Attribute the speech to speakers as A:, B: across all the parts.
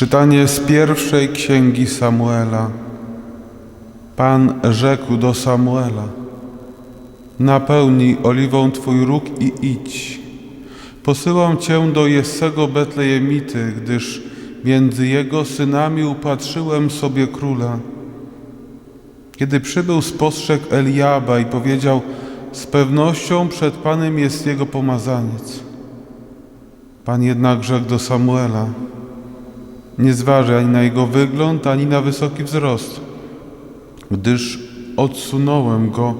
A: Czytanie z pierwszej księgi Samuela. Pan rzekł do Samuela: Napełnij oliwą twój róg i idź. Posyłam cię do Jessego Betlejemity, gdyż między jego synami upatrzyłem sobie króla. Kiedy przybył, spostrzegł Eliaba i powiedział: Z pewnością przed Panem jest jego pomazaniec. Pan jednak rzekł do Samuela: Nie zważaj ani na jego wygląd, ani na wysoki wzrost, gdyż odsunąłem go.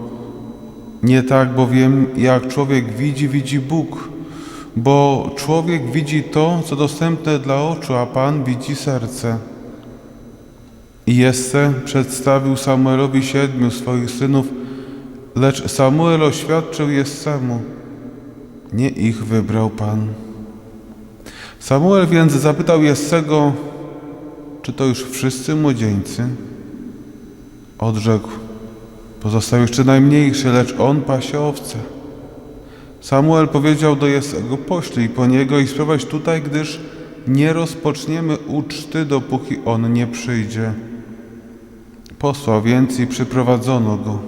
A: Nie tak bowiem, jak człowiek widzi, widzi Bóg, bo człowiek widzi to, co dostępne dla oczu, a Pan widzi serce. I Jesse przedstawił Samuelowi siedmiu swoich synów, lecz Samuel oświadczył Jessemu, nie ich wybrał Pan. Samuel więc zapytał Jessego, czy to już wszyscy młodzieńcy? Odrzekł, pozostał jeszcze najmniejszy, lecz on pasie owce. Samuel powiedział do Jessego, poślij po niego i sprowadź tutaj, gdyż nie rozpoczniemy uczty, dopóki on nie przyjdzie. Posłał więc i przyprowadzono go.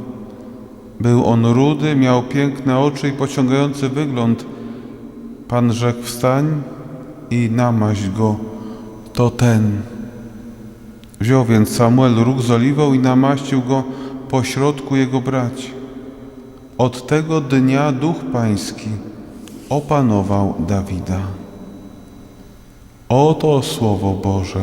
A: Był on rudy, miał piękne oczy i pociągający wygląd. Pan rzekł, wstań i namaź go, to ten. Wziął więc Samuel róg z oliwą i namaścił go po środku jego braci. Od tego dnia duch pański opanował Dawida. Oto słowo Boże.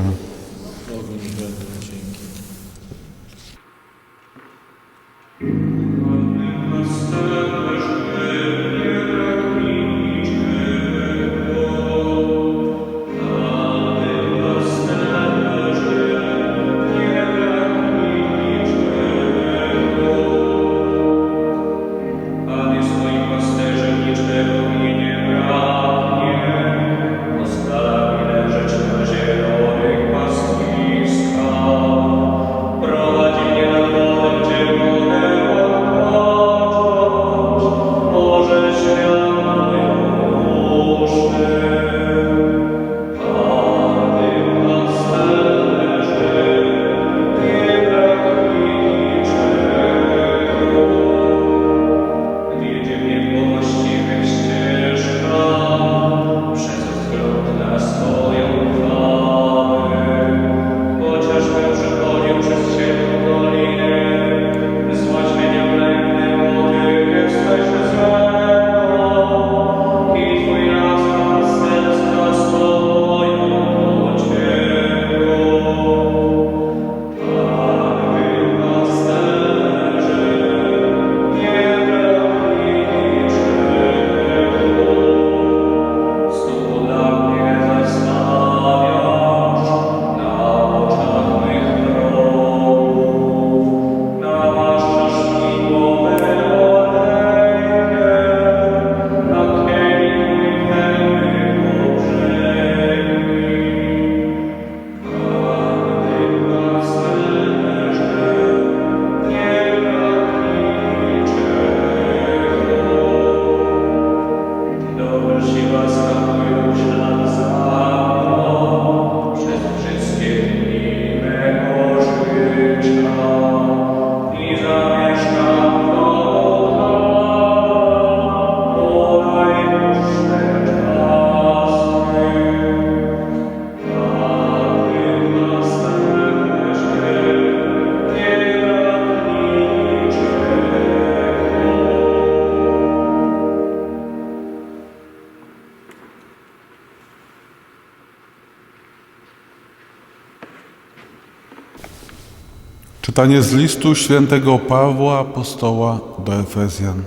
A: Czytanie z listu świętego Pawła apostoła do Efezjan.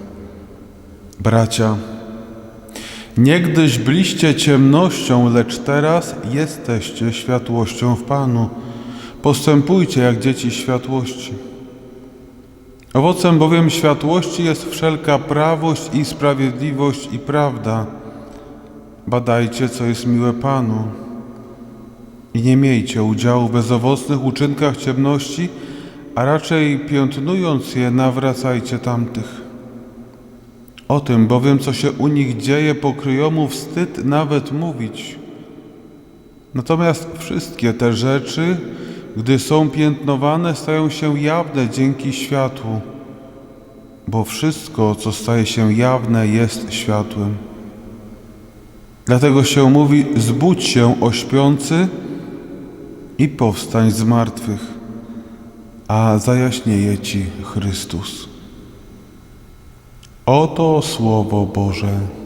A: Bracia, niegdyś byliście ciemnością, lecz teraz jesteście światłością w Panu. Postępujcie jak dzieci światłości. Owocem bowiem światłości jest wszelka prawość i sprawiedliwość i prawda. Badajcie, co jest miłe Panu. I nie miejcie udziału w bezowocnych uczynkach ciemności, a raczej piętnując je, nawracajcie tamtych. O tym bowiem, co się u nich dzieje, pokryjomu wstyd nawet mówić.
B: Natomiast wszystkie te rzeczy, gdy są piętnowane, stają się jawne dzięki światłu, bo wszystko, co staje się jawne, jest światłem. Dlatego się mówi: zbudź się, o śpiący, i powstań z martwych, a zajaśnieje ci Chrystus. Oto Słowo Boże.